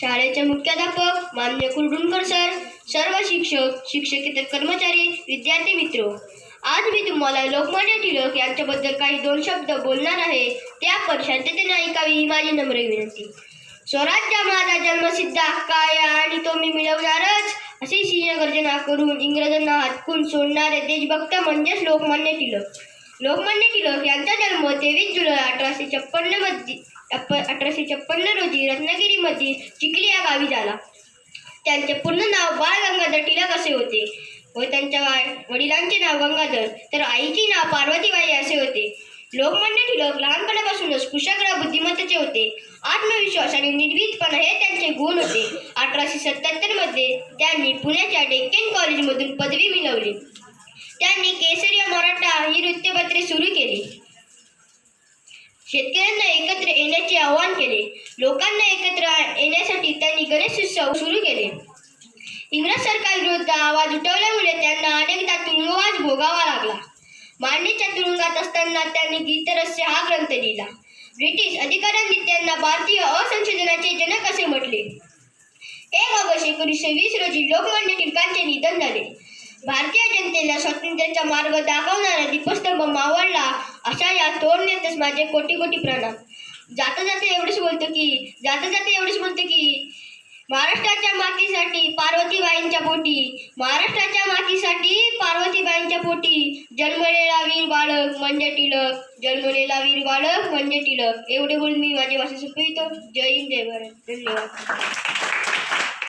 शाळेचे मुख्याध्यापक मान्य कुर्डुनकर सर सर्व शिक्षक शिक्षकेतर कर्मचारी विद्यार्थी मित्र. आज मी तुम्हाला लोकमान्य टिळक यांच्याबद्दल काही दोन शब्द बोलणार आहे ते आपण शांततेने ऐकावी ही माझी नम्र विनंती. स्वराज्य माझा जन्मसिद्ध हक्क आहे आणि तो मी मिळवणारच अशी सिंहगर्जना करून इंग्रजांना हातकून सोडणारे देशभक्त म्हणजेच लोकमान्य टिळक. लोकमान्य टिळक यांचा जन्म तेवीस जुलै अठराशे छप्पन्नमध्ये अठराशे छप्पन्न रोजी रत्नागिरीमधील चिखली या गावी झाला. त्यांचे पूर्ण नाव बाळ गंगाधर टिळक असे होते व त्यांच्या वडिलांचे नाव गंगाधर तर आईचे नाव पार्वतीबाई असे होते. लोकमान्य टिळक लहानपणापासूनच कुशाग्र बुद्धिमत्तेचे होते. आत्मविश्वास आणि निर्भीतपणा हे त्यांचे गुण होते. अठराशे सत्याहत्तरमध्ये त्यांनी पुण्याच्या डेक्कन कॉलेजमधून पदवी मिळवली. त्यांनी केसरी मराठा ही वृत्तपत्रे सुरू केली. शेतकऱ्यांना एकत्र येण्याचे आवाहन केले. लोकांना एकत्र येण्यासाठी त्यांनी गणेश उत्सव सुरू केले. इंग्रज सरकार विरुद्ध आवाज उठवल्यामुळे त्यांना अनेकदा तुरुंगवास भोगावा लागला. मांडीच्या तुरुंगात असताना त्यांनी गीतरस्य हा ग्रंथ लिहिला. ब्रिटिश अधिकाऱ्यांनी त्यांना भारतीय असंशोधनाचे जनक असे म्हटले. एक ऑगस्ट एकोणीसशे वीस रोजी लोकमान्य टिळकांचे निधन झाले. भारतीय जनतेला स्वातंत्र्याचा मार्ग दाखवणारा दीपस्तंभ मावळला अशा या थोर नेत्यास माझे कोटी कोटी प्रणाम. जाता जाता एवढंच बोलतो की जाता जाता एवढंच बोलतो की महाराष्ट्राच्या मातीसाठी पार्वतीबाईंच्या पोटी महाराष्ट्राच्या मातीसाठी पार्वतीबाईंच्या पोटी. जन्मलेला वीर बाळक म्हणजे टिळक जन्मलेला वीर बाळक म्हणजे टिळक. एवढे बोलून मी माझी भाषा संपवितो. जय हिंद जय भारत. धन्यवाद.